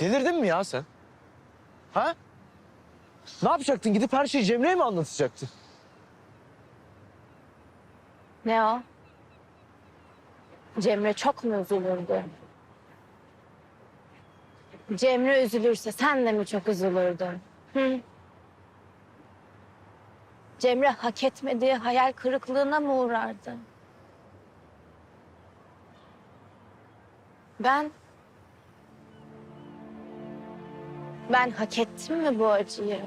Delirdin mi ya sen? Ha? Ne yapacaktın? Gidip her şeyi Cemre'ye mi anlatacaktın? Ne o? Cemre çok mu üzülürdü? Cemre üzülürse sen de mi çok üzülürdün? Hı? Cemre hak etmediği hayal kırıklığına mı uğrardı? Ben... Ben hak ettim mi bu acıyı?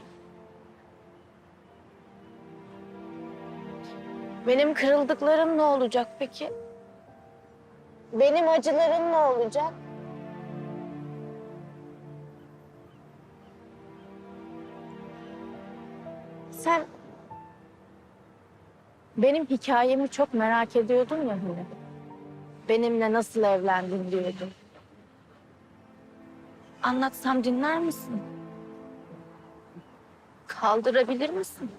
Benim kırıldıklarım ne olacak peki? Benim acılarım ne olacak? Sen benim hikayemi çok merak ediyordun ya hani. Benimle nasıl evlendin diyordun. Anlatsam dinler misin? Kaldırabilir misin?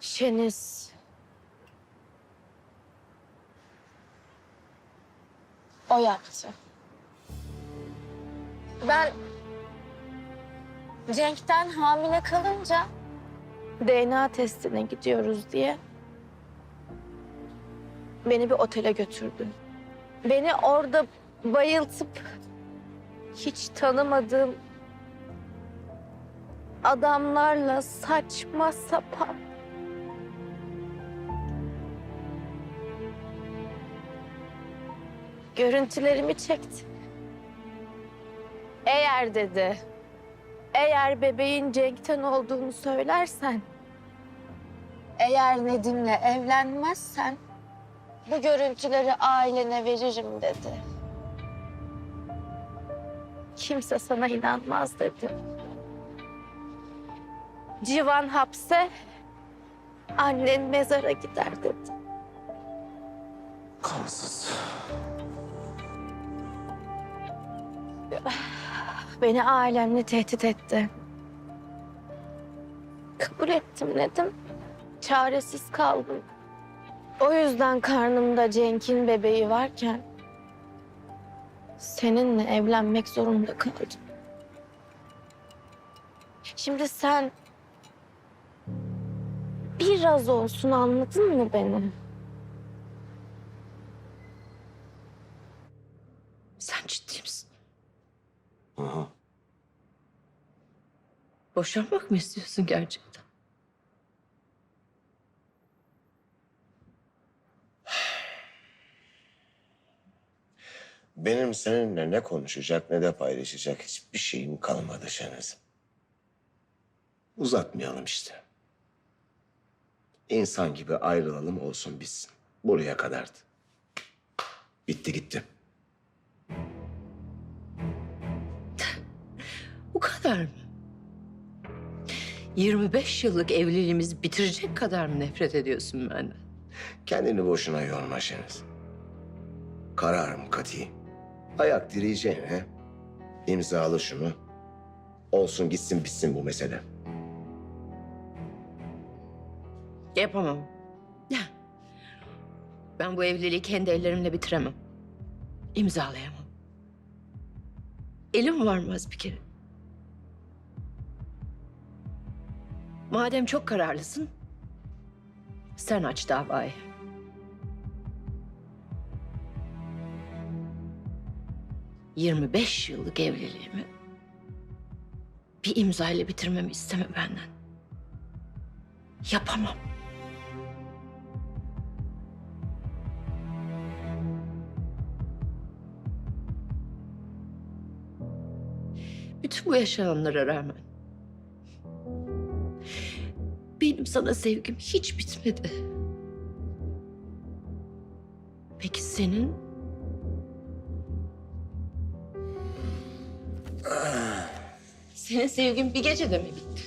Şeniz. O yaptı. Ben Cenk'ten hamile kalınca DNA testine gidiyoruz diye beni bir otele götürdü. Beni orada bayıltıp hiç tanımadığım adamlarla saçma sapan görüntülerimi çekti. Eğer dedi, eğer bebeğin Cenk'ten olduğunu söylersen, eğer Nedim'le evlenmezsen bu görüntüleri ailene veririm dedi. Kimse sana inanmaz dedi. Civan hapse, annen mezara gider dedi. Kansız. Beni ailemle tehdit etti. Kabul ettim Nedim. Çaresiz kaldım. O yüzden karnımda Cenk'in bebeği varken seninle evlenmek zorunda kaldım. Şimdi sen biraz olsun anladın mı beni? Sen ciddi misin? Aha. Boşanmak mı istiyorsun gerçekten? Benim seninle ne konuşacak ne de paylaşacak hiçbir şeyim kalmadı Şeniz. Uzatmayalım işte. İnsan gibi ayrılalım olsun bitsin. Buraya kadardı. Bitti gitti. Bu kadar mı? 25 yıllık evliliğimizi bitirecek kadar mı nefret ediyorsun benden? Kendini boşuna yorma Şeniz. Kararım kati. Ayak direyeceğine imzalı şunu. Olsun gitsin bitsin bu mesele. Yapamam. Ben bu evliliği kendi ellerimle bitiremem. İmzalayamam. Elim varmaz bir kere. Madem çok kararlısın, sen aç davayı. Yirmi beş yıllık evliliğimi bir imzayla bitirmemi isteme benden. Yapamam. Bütün bu yaşananlara rağmen benim sana sevgim hiç bitmedi. Peki senin? Senin sevgin bir gecede mi bitti?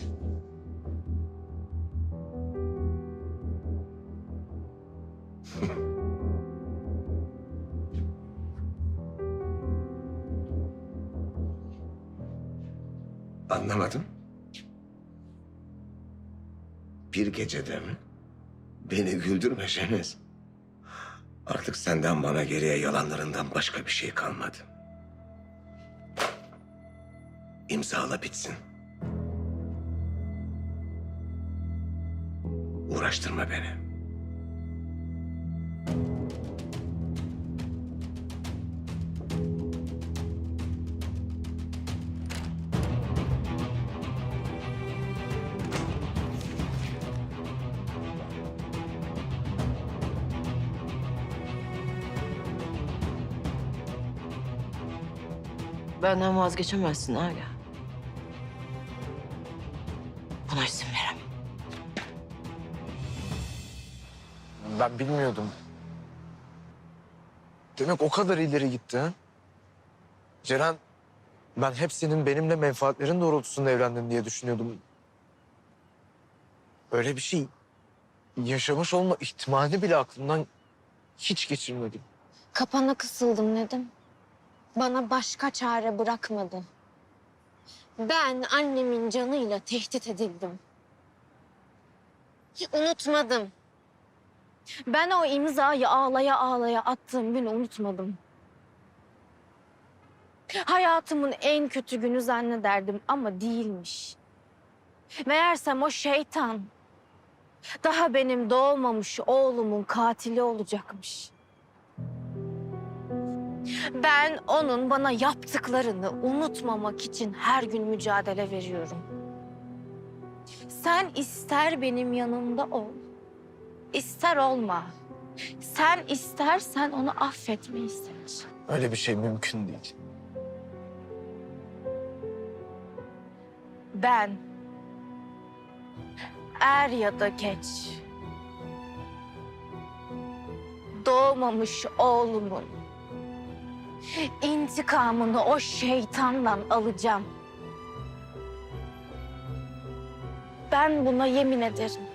Anlamadım. Bir gecede mi? Beni güldürme Şeniz. Artık senden bana geriye yalanlarından başka bir şey kalmadı. İmzala bitsin. Uğraştırma beni. Benden vazgeçemezsin hala. Buna izin veremem. Ben bilmiyordum. Demek o kadar ileri gitti ha? Ceren, ben hep senin benimle menfaatlerin doğrultusunda evlendin diye düşünüyordum. Öyle bir şey yaşamış olma ihtimalini bile aklımdan hiç geçirmedim. Kapana kısıldım Nedim. Bana başka çare bırakmadı. Ben annemin canıyla tehdit edildim. Unutmadım. Ben o imzayı ağlaya ağlaya attığım günü unutmadım. Hayatımın en kötü günü zannederdim ama değilmiş. Meğersem o şeytan daha benim doğmamış oğlumun katili olacakmış. Ben onun bana yaptıklarını unutmamak için her gün mücadele veriyorum. Sen ister benim yanımda ol, ister olma. Sen istersen onu affetmeyi seç. Öyle bir şey mümkün değil. Ben er ya da geç doğmamış oğlumun intikamını o şeytandan alacağım. Ben buna yemin ederim.